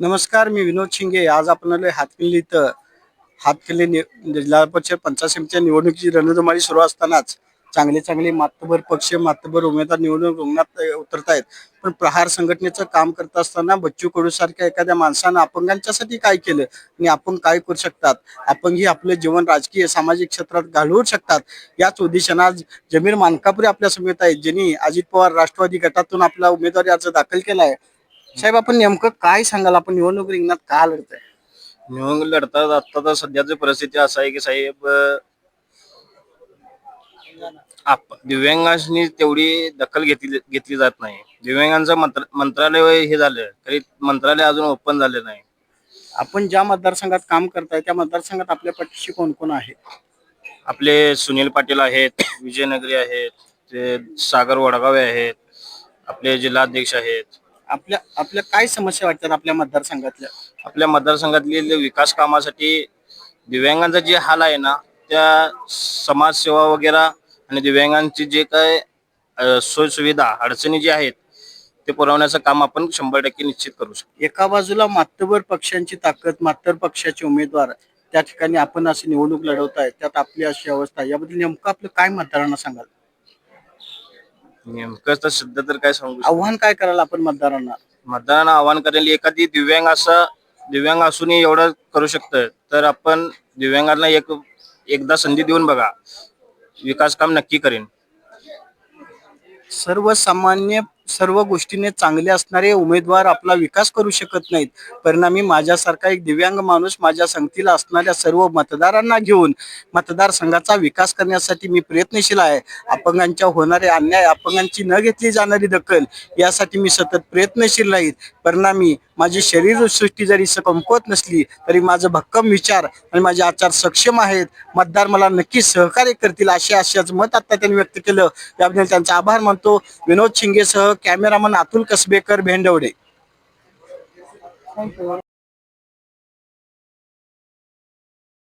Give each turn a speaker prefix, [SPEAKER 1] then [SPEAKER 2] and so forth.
[SPEAKER 1] नमस्कार मी विनोद शिंगे. आज आपण हातकिल्ली इथं. हातकिल्ली म्हणजे जिल्हा परिषद पंचायत समितीच्या निवडणुकीची रणधुमाळी सुरू असतानाच चांगले चांगले मातभर पक्ष मातभर उमेदवार निवडणूक रुग्णात उतरत आहेत पण प्रहार संघटनेचं काम करत असताना बच्चू कडू सारख्या एखाद्या माणसानं अपंगांच्यासाठी काय केलं? आणि आपण काय करू शकतात? अपंग ही आपलं जीवन राजकीय सामाजिक क्षेत्रात घालवू शकतात. याच उद्देशानं आज जमीर मानकापुरे आपल्या समेत आहेत ज्यांनी अजित पवार राष्ट्रवादी गटातून आपला उमेदवारी अर्ज दाखल केला आहे साहेब आपण नेमकं काय सांगाल? आपण निवडणूक रिंगणात का लढताय?
[SPEAKER 2] निवडणूक लढतात. आता तर सध्याची परिस्थिती असं आहे की साहेब अं, आप दिव्यांगांनी तेवढी दखल घेतली घेतली जात नाही. दिव्यांगांचं मंत्र मंत्रालय हे झालं तरी मंत्रालय अजून ओपन झालं नाही.
[SPEAKER 1] आपण ज्या मतदारसंघात काम करताय त्या मतदारसंघात आपल्या पाठीशी कोण कोण आहे
[SPEAKER 2] आपले सुनील पाटील आहेत विजयनगरी आहेत ते सागर वडगावे आहेत आपले जिल्हाध्यक्ष आहेत.
[SPEAKER 1] आपल्या आपल्या काय समस्या वाटतात आपल्या मतदारसंघातल्या?
[SPEAKER 2] आपल्या मतदारसंघातली विकास कामासाठी दिव्यांगांचा जे हाल आहे ना त्या समाजसेवा वगैरे आणि दिव्यांगांची जे काय अ, सोयीसुविधा अडचणी जे आहेत ते पुरवण्याचं काम आपण शंभर टक्के निश्चित करू शकतो.
[SPEAKER 1] एका बाजूला मातबर पक्षांची ताकद मातर पक्षाचे उमेदवार त्या ठिकाणी आपण अशी निवडणूक लढवताय त्यात आपली अशी अवस्था आहे. याबद्दल नेमकं आपलं काय मतदारांना सांगाल?
[SPEAKER 2] नेमकं तर सध्या तर काय सांगू शकतो.
[SPEAKER 1] आव्हान काय कराल आपण मतदारांना?
[SPEAKER 2] मतदारांना आवाहन करेल एखादी दिव्यांग असं दिव्यांग असूनही एवढं करू शकतं तर आपण दिव्यांगांना एक एकदा संधी देऊन बघा. विकास काम नक्की करेन.
[SPEAKER 1] सर्वसामान्य सर्व गोष्टीने चांगले असणारे उमेदवार आपला विकास करू शकत नाहीत. परिणामी माझ्यासारखा एक दिव्यांग माणूस माझ्या संगतीला असणाऱ्या सर्व मतदारांना घेऊन मतदारसंघाचा विकास करण्यासाठी मी प्रयत्नशील आहे. अपंगांच्या होणारे अन्याय अपंगांची न घेतली जाणारी दखल यासाठी मी सतत प्रयत्नशील राहील परिणामी माझी शरीरसृष्टी जरी स- कमकुवत नसली तरी माझं भक्कम विचार आणि माझे आचार सक्षम आहेत. मतदार मला नक्की सहकार्य करतील असे आशाच मत आता त्यांनी व्यक्त केलं. त्याबद्दल त्यांचा आभार मानतो. विनोद शिंगेसह कॅमेरामन अतुल कसबेकर भेंडवडे.